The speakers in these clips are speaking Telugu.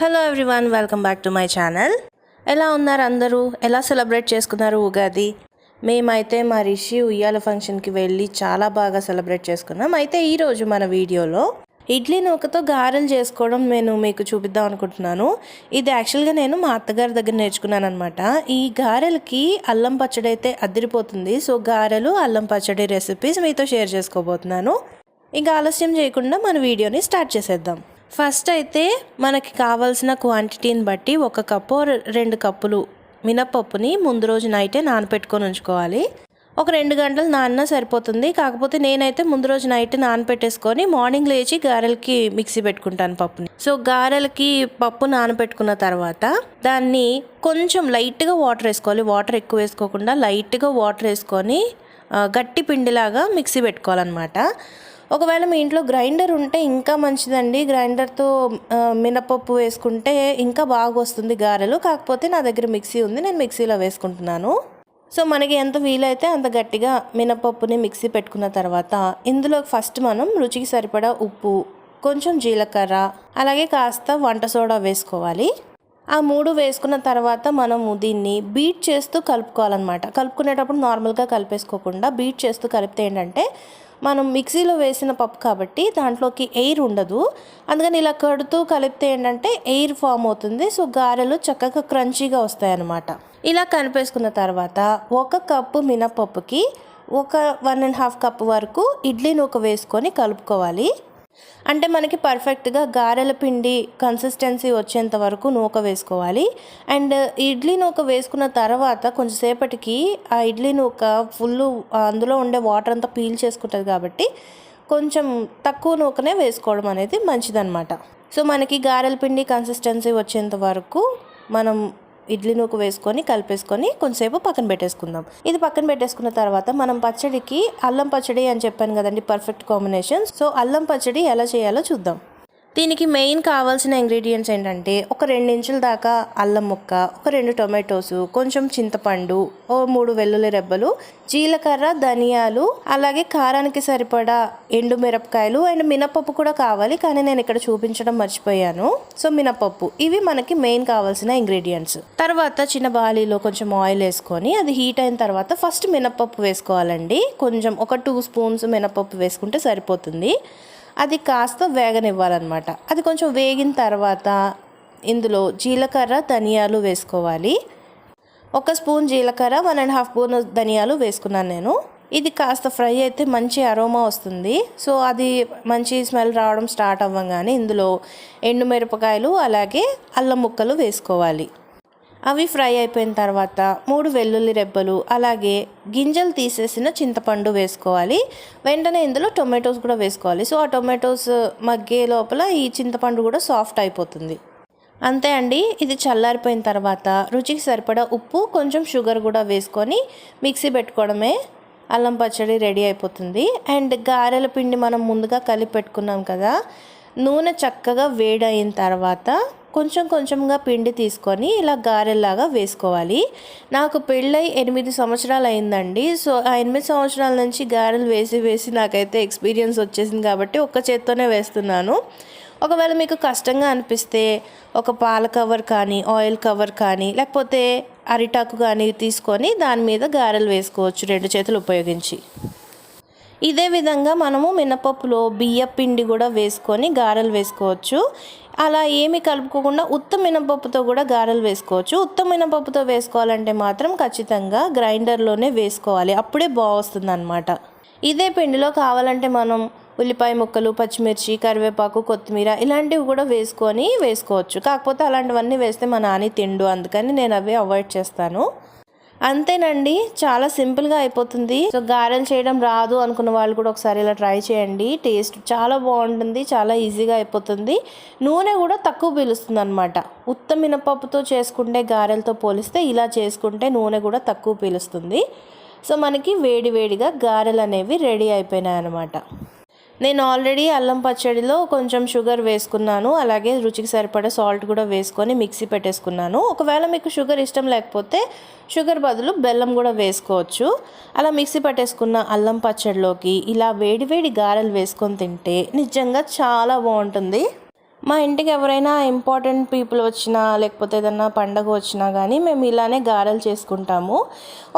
Hello everyone welcome back to my channel ఎలా ఉన్నారు అందరూ? ఎలా సెలబ్రేట్ చేసుకున్నారు ఉగాది? మేమైతే మా రిషి ఉయ్యాల ఫంక్షన్కి వెళ్ళి చాలా బాగా సెలబ్రేట్ చేసుకున్నాం. అయితే ఈరోజు మన వీడియోలో ఇడ్లీ నూకతో గారెలు చేసుకోవడం నేను మీకు చూపిద్దాం అనుకుంటున్నాను. ఇది యాక్చువల్గా నేను మా అత్తగారి దగ్గర నేర్చుకున్నాను అనమాట ఈ గారెలకి అల్లం పచ్చడి అయితే అదిరిపోతుంది. సో గారెలు అల్లం పచ్చడి రెసిపీస్ మీతో షేర్ చేసుకోబోతున్నాను. ఇంకా ఆలస్యం చేయకుండా మన వీడియోని స్టార్ట్ చేసేద్దాం. ఫస్ట్ అయితే మనకి కావాల్సిన క్వాంటిటీని బట్టి ఒక కప్పు రెండు కప్పులు మినపప్పుని ముందు రోజు నైటే నానపెట్టుకొని ఉంచుకోవాలి. ఒక రెండు గంటలు నాన్న సరిపోతుంది. కాకపోతే నేనైతే ముందు రోజు నైట్ నానపెట్టేసుకొని మార్నింగ్ లేచి గారెలకి మిక్సీ పెట్టుకుంటాను పప్పుని. సో గారెలకి పప్పు నానపెట్టుకున్న తర్వాత దాన్ని కొంచెం లైట్గా వాటర్ వేసుకోవాలి. వాటర్ ఎక్కువ వేసుకోకుండా లైట్గా వాటర్ వేసుకొని గట్టి పిండిలాగా మిక్సీ పెట్టుకోవాలన్నమాట. ఒకవేళ మీ ఇంట్లో గ్రైండర్ ఉంటే ఇంకా మంచిదండి. గ్రైండర్తో మినపప్పు వేసుకుంటే ఇంకా బాగా వస్తుంది గారెలు. కాకపోతే నా దగ్గర మిక్సీ ఉంది నేను మిక్సీలో వేసుకుంటున్నాను. సో మనకి ఎంత వీలైతే అంత గట్టిగా మినపప్పుని మిక్సీ పెట్టుకున్న తర్వాత ఇందులో ఫస్ట్ మనం రుచికి సరిపడా ఉప్పు కొంచెం జీలకర్ర అలాగే కాస్త వంట సోడా వేసుకోవాలి. ఆ మూడు వేసుకున్న తర్వాత మనము దీన్ని బీట్ చేస్తూ కలుపుకోవాలన్నమాట. కలుపుకునేటప్పుడు నార్మల్గా కలిపేసుకోకుండా బీట్ చేస్తూ కలిపితే ఏంటంటే మనం మిక్సీలో వేసిన పప్పు కాబట్టి దాంట్లోకి ఎయిర్ ఉండదు. అందుకని ఇలా కడుతూ కలిపితే ఏంటంటే ఎయిర్ ఫామ్ అవుతుంది. సో గారెలు చక్కగా క్రంచీగా వస్తాయన్నమాట. ఇలా కనిపేసుకున్న తర్వాత ఒక కప్పు మినపప్పుకి ఒక వన్ అండ్ హాఫ్ కప్ వరకు ఇడ్లీ నూక వేసుకొని కలుపుకోవాలి. అంటే మనకి పర్ఫెక్ట్గా గారెల పిండి కన్సిస్టెన్సీ వచ్చేంత వరకు నూక వేసుకోవాలి. అండ్ ఇడ్లీ నూక వేసుకున్న తర్వాత కొంచెంసేపటికి ఆ ఇడ్లీ నూక ఫుల్ అందులో ఉండే వాటర్ అంతా పీల్ చేసుకుంటుంది కాబట్టి కొంచెం తక్కువ నూకనే వేసుకోవడం అనేది మంచిదన్నమాట. సో మనకి గారెల పిండి కన్సిస్టెన్సీ వచ్చేంత వరకు మనం ఇడ్లీ నూక వేసుకొని కలిపేసుకొని కొంచెంసేపు పక్కన పెట్టేసుకుందాం. ఇది పక్కన పెట్టేసుకున్న తర్వాత మనం పచ్చడికి అల్లం పచ్చడి అని చెప్పాను కదండి పర్ఫెక్ట్ కాంబినేషన్ సో అల్లం పచ్చడి ఎలా చేయాలో చూద్దాం. దీనికి మెయిన్ కావాల్సిన ఇంగ్రీడియంట్స్ ఏంటంటే ఒక రెండు ఇంచుల దాకా అల్లం ముక్క ఒక రెండు టొమాటోస్ కొంచెం చింతపండు ఓ మూడు వెల్లుల్లి రెబ్బలు జీలకర్ర ధనియాలు అలాగే కారానికి సరిపడా ఎండు మిరపకాయలు అండ్ మినపప్పు కూడా కావాలి కానీ నేను ఇక్కడ చూపించడం మర్చిపోయాను. సో మినపప్పు. ఇవి మనకి మెయిన్ కావాల్సిన ఇంగ్రీడియంట్స్. తర్వాత చిన్న బాలీలో కొంచెం ఆయిల్ వేసుకొని అది హీట్ అయిన తర్వాత ఫస్ట్ మినపప్పు వేసుకోవాలండి. కొంచెం ఒక టూ స్పూన్స్ మినపప్పు వేసుకుంటే సరిపోతుంది. అది కాస్త వేగనివ్వాలన్నమాట. అది కొంచెం వేగిన తర్వాత ఇందులో జీలకర్ర ధనియాలు వేసుకోవాలి. ఒక స్పూన్ జీలకర్ర వన్ అండ్ హాఫ్ స్పూన్ ధనియాలు వేసుకున్నాను నేను. ఇది కాస్త ఫ్రై అయితే మంచి అరోమా వస్తుంది. సో అది మంచి స్మెల్ రావడం స్టార్ట్ అవ్వగానే ఇందులో ఎండుమిరపకాయలు అలాగే అల్లం ముక్కలు వేసుకోవాలి. అవి ఫ్రై అయిపోయిన తర్వాత మూడు వెల్లుల్లి రెబ్బలు అలాగే గింజలు తీసేసిన చింతపండు వేసుకోవాలి. వెంటనే ఇందులో టొమాటోస్ కూడా వేసుకోవాలి. సో ఆ టొమాటోస్ మగ్గే లోపల ఈ చింతపండు కూడా సాఫ్ట్ అయిపోతుంది. అంతే అండి. ఇది చల్లారిపోయిన తర్వాత రుచికి సరిపడా ఉప్పు కొంచెం షుగర్ కూడా వేసుకొని మిక్సీ పెట్టుకోవడమే అల్లం పచ్చడి రెడీ అయిపోతుంది. అండ్ గారెల పిండి మనం ముందుగా కలిపి పెట్టుకున్నాం కదా నూనె చక్కగా వేడయిన తర్వాత కొంచెం కొంచెంగా పిండి తీసుకొని ఇలా గారెల్లాగా వేసుకోవాలి. నాకు పెళ్ళై ఎనిమిది సంవత్సరాలు అయిందండి సో ఆ ఎనిమిది సంవత్సరాల నుంచి గారెలు వేసి వేసి నాకైతే ఎక్స్పీరియన్స్ వచ్చేసింది కాబట్టి ఒక్క చేత్తోనే వేస్తున్నాను. ఒకవేళ మీకు కష్టంగా అనిపిస్తే ఒక పాల కవర్ కానీ ఆయిల్ కవర్ కానీ లేకపోతే అరిటాకు కానీ తీసుకొని దాని మీద గారెలు వేసుకోవచ్చు రెండు చేతులు ఉపయోగించి. ఇదే విధంగా మనము మినపప్పులో బియ్య పిండి కూడా వేసుకొని గారెలు వేసుకోవచ్చు. అలా ఏమి కలుపుకోకుండా ఉత్త మినపప్పుతో కూడా గారెలు వేసుకోవచ్చు. ఉత్త మినపప్పుతో వేసుకోవాలంటే మాత్రం ఖచ్చితంగా గ్రైండర్లోనే వేసుకోవాలి. అప్పుడే బాగొస్తుంది అనమాట ఇదే పిండిలో కావాలంటే మనం ఉల్లిపాయ ముక్కలు పచ్చిమిర్చి కరివేపాకు కొత్తిమీర ఇలాంటివి కూడా వేసుకొని వేసుకోవచ్చు. కాకపోతే అలాంటివన్నీ వేస్తే మా నాని తిండు. అందుకని నేను అవి అవాయిడ్ చేస్తాను. అంతేనండి చాలా సింపుల్గా అయిపోతుంది. సో గారెలు చేయడం రాదు అనుకున్న వాళ్ళు కూడా ఒకసారి ఇలా ట్రై చేయండి. టేస్ట్ చాలా బాగుంటుంది చాలా ఈజీగా అయిపోతుంది. నూనె కూడా తక్కువ పీలుస్తుంది అనమాట ఉత్త మినపప్పుతో చేసుకుంటే గారెలతో పోలిస్తే ఇలా చేసుకుంటే నూనె కూడా తక్కువ పీలుస్తుంది. సో మనకి వేడి వేడిగా గారెలు అనేవి రెడీ అయిపోయినాయి అనమాట నేను ఆల్రెడీ అల్లం పచ్చడిలో కొంచెం షుగర్ వేసుకున్నాను అలాగే రుచికి సరిపడే సాల్ట్ కూడా వేసుకొని మిక్సీ పెట్టేసుకున్నాను. ఒకవేళ మీకు షుగర్ ఇష్టం లేకపోతే షుగర్ బదులు బెల్లం కూడా వేసుకోవచ్చు. అలా మిక్సీ పట్టేసుకున్న అల్లం పచ్చడిలోకి ఇలా వేడివేడి గారెలు వేసుకొని తింటే నిజంగా చాలా బాగుంటుంది. మా ఇంటికి ఎవరైనా ఇంపార్టెంట్ పీపుల్ వచ్చినా లేకపోతే ఏదన్నా పండగ వచ్చినా కానీ మేము ఇలానే గారెలు చేసుకుంటాము.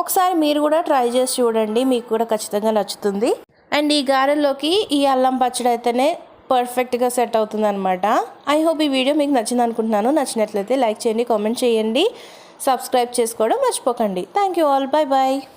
ఒకసారి మీరు కూడా ట్రై చేసి చూడండి మీకు కూడా ఖచ్చితంగా నచ్చుతుంది. అండ్ ఈ గారెలోకి ఈ అల్లం పచ్చడి అయితేనే పర్ఫెక్ట్గా సెట్ అవుతుంది అనమాట ఐ హోప్ ఈ వీడియో మీకు నచ్చింది అనుకుంటున్నాను. నచ్చినట్లయితే లైక్ చేయండి కామెంట్ చేయండి. సబ్స్క్రైబ్ చేసుకోవడం మర్చిపోకండి. Thank you all bye bye